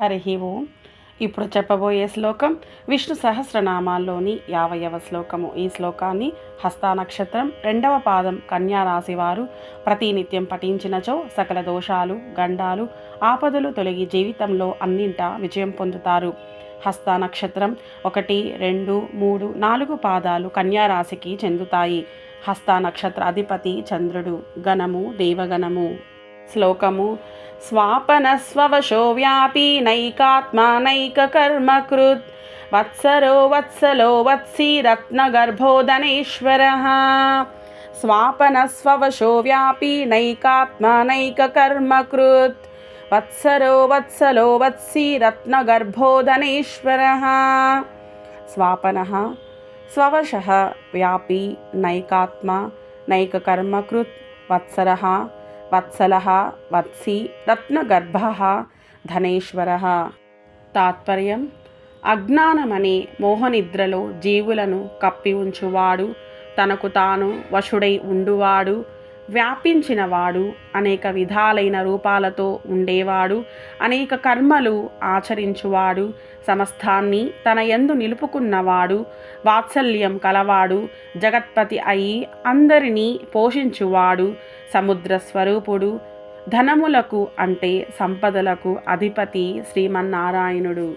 హరి ఓం. ఇప్పుడు చెప్పబోయే శ్లోకం విష్ణు సహస్రనామాల్లోని యావయవ శ్లోకము. ఈ శ్లోకాన్ని హస్తానక్షత్రం రెండవ పాదం కన్యారాశి వారు ప్రతినిత్యం పఠించినచో సకల దోషాలు గండాలు ఆపదలు తొలగి జీవితంలో అన్నింట విజయం పొందుతారు. హస్త నక్షత్రం ఒకటి రెండు మూడు నాలుగు పాదాలు కన్యారాశికి చెందుతాయి. హస్త నక్షత్ర అధిపతి చంద్రుడు. గణము దేవగణము. శ్లోకము स्वापनस्ववशो व्यापी नैकात्मा नैककर्मकृत्। वत्सरो वत्सलो वत्सी रत्नगर्भोदनेश्वरः स्वापनस्ववशो व्यापी नैकात्मा नैककर्मकृत्। वत्सरो वत्सलो वत्सी रत्नगर्भोदनेश्वरः स्वापनः स्ववशः व्यापी नैकात्मा नैककर्मकृत्। वत्सरः వత్సల వత్సి రత్నగర్భ ధనేశ్వర తాత్పర్యం అజ్ఞానమనే మోహనిద్రలో జీవులను కప్పి ఉంచువాడు తనకు తాను వశుడై ఉండువాడు వ్యాపించినవాడు అనేక విధాలైన రూపాలతో ఉండేవాడు అనేక కర్మలు ఆచరించువాడు సమస్తాన్ని తన ఎందు నిలుపుకున్నవాడు వాత్సల్యం కలవాడు జగత్పతి అయి అందరినీ పోషించువాడు సముద్ర స్వరూపుడు ధనములకు అంటే సంపదలకు అధిపతి శ్రీమన్నారాయణుడు.